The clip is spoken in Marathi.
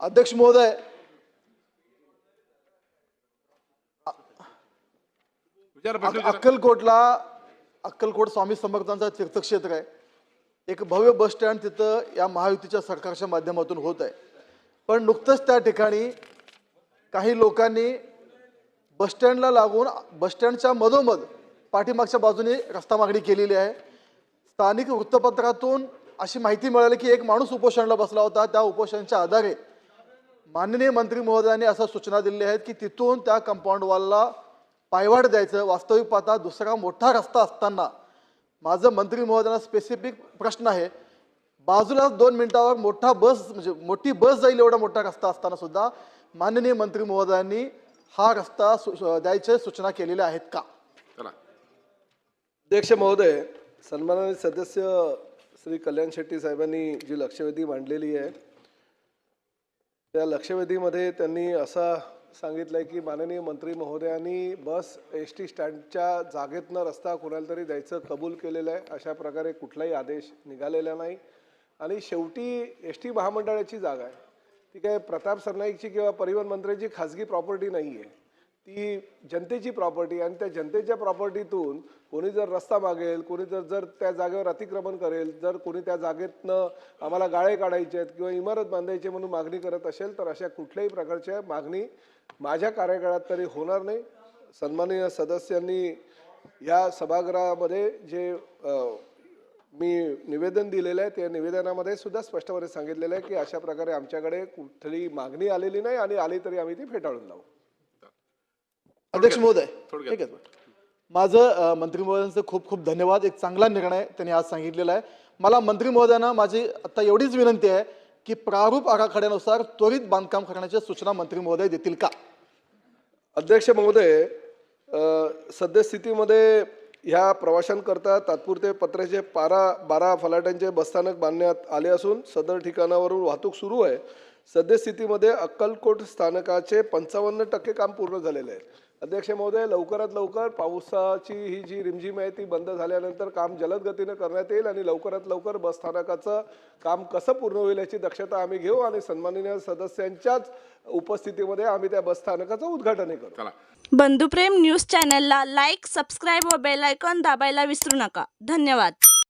अध्यक्ष महोदय. अक्कलकोटला अक्कलकोट स्वामी समर्थांचा तीर्थक्षेत्र आहे. एक भव्य बस स्टँड तिथं या महायुतीच्या सरकारच्या माध्यमातून होत आहे. पण नुकतंच त्या ठिकाणी काही लोकांनी बसस्टँडला लागून बसस्टँडच्या मधोमध पाठीमागच्या बाजूने रस्ता मागणी केलेली आहे. स्थानिक वृत्तपत्रातून अशी माहिती मिळाली की एक माणूस उपोषणाला बसला होता. त्या उपोषणाच्या आधारे माननीय मंत्री महोदयांनी अशा सूचना दिलेल्या आहेत की तिथून त्या कंपाऊंड वॉलला पायवाट द्यायचं. वास्तविक पाहता दुसरा मोठा रस्ता असताना माझं मंत्री महोदयांना स्पेसिफिक प्रश्न आहे. बाजूला दोन मिनिटावर मोठा बस म्हणजे मोठी बस जाईल एवढा मोठा रस्ता असताना सुद्धा माननीय मंत्री महोदयांनी हा रस्ता सु- द्यायच्या सूचना केलेल्या आहेत का? चला. अध्यक्ष महोदय सन्माननीय सदस्य श्री कल्याण शेट्टी साहेबांनी जी लक्षवेधी मांडलेली आहे त्या लक्षवेधीमध्ये त्यांनी असा सांगितलंय की माननीय मंत्री महोदयांनी बस एस टी स्टँडच्या जागेतनं रस्ता कुणाला तरी द्यायचं कबूल केलेलं आहे. अशा प्रकारे कुठलाही आदेश निघालेला नाही. आणि शेवटी एस टी महामंडळाची जागा आहे. ती काय प्रताप सरनाईकची किंवा परिवहन मंत्र्यांची खाजगी प्रॉपर्टी नाही आहे ती जनतेची प्रॉपर्टी आणि त्या जनतेच्या प्रॉपर्टीतून कोणी जर रस्ता मागेल कोणी जर जर त्या जागेवर अतिक्रमण करेल जर कोणी त्या जागेतनं आम्हाला गाळे काढायचे आहेत किंवा इमारत बांधायची म्हणून मागणी करत असेल तर अशा कुठल्याही प्रकारच्या मागणी माझ्या कार्यकाळात तरी होणार नाही. सन्माननीय सदस्यांनी या सभागृहामध्ये जे मी निवेदन दिलेलं आहे त्या निवेदनामध्ये सुद्धा स्पष्टपणे सांगितलेलं आहे की अशा प्रकारे आमच्याकडे कुठली मागणी आलेली नाही आणि आली तरी आम्ही ती फेटाळून लावू. अध्यक्ष महोदय. ठीक आहे माझं मंत्री महोदयांचं खूप खूप धन्यवाद. एक चांगला निर्णय त्यांनी आज सांगितलेला आहे. मला मंत्री महोदयांना माझी आता एवढीच विनंती आहे की प्रारूप आराखड्यानुसार त्वरित बांधकाम करण्याच्या सूचना मंत्री महोदय देतील का? अध्यक्ष महोदय सद्यस्थितीमध्ये ह्या प्रवाशांकरता तात्पुरते पत्र्याचे पारा बारा फलाटांचे बसस्थानक बांधण्यात आले असून सदर ठिकाणावरून वाहतूक सुरू आहे. सद्यस्थितीमध्ये अक्कलकोट स्थानकाचे पंचावन्न टक्के काम पूर्ण झालेले आहे. अध्यक्ष महोदय लवकरात लवकर पावसाची ही जी रिमझिम आहे ती बंद झाल्यानंतर काम जलद गतीनं करण्यात येईल आणि लवकरात लवकर बसस्थानकाचं काम कसं पूर्ण होईल याची दक्षता आम्ही घेऊ आणि सन्माननीय सदस्यांच्याच उपस्थितीमध्ये आम्ही त्या बसस्थानकाचं उद्घाटनही करू. चला. बंधुप्रेम न्यूज चॅनलला लाईक सबस्क्राईब व बेल आयकॉन दाबायला विसरू नका. धन्यवाद.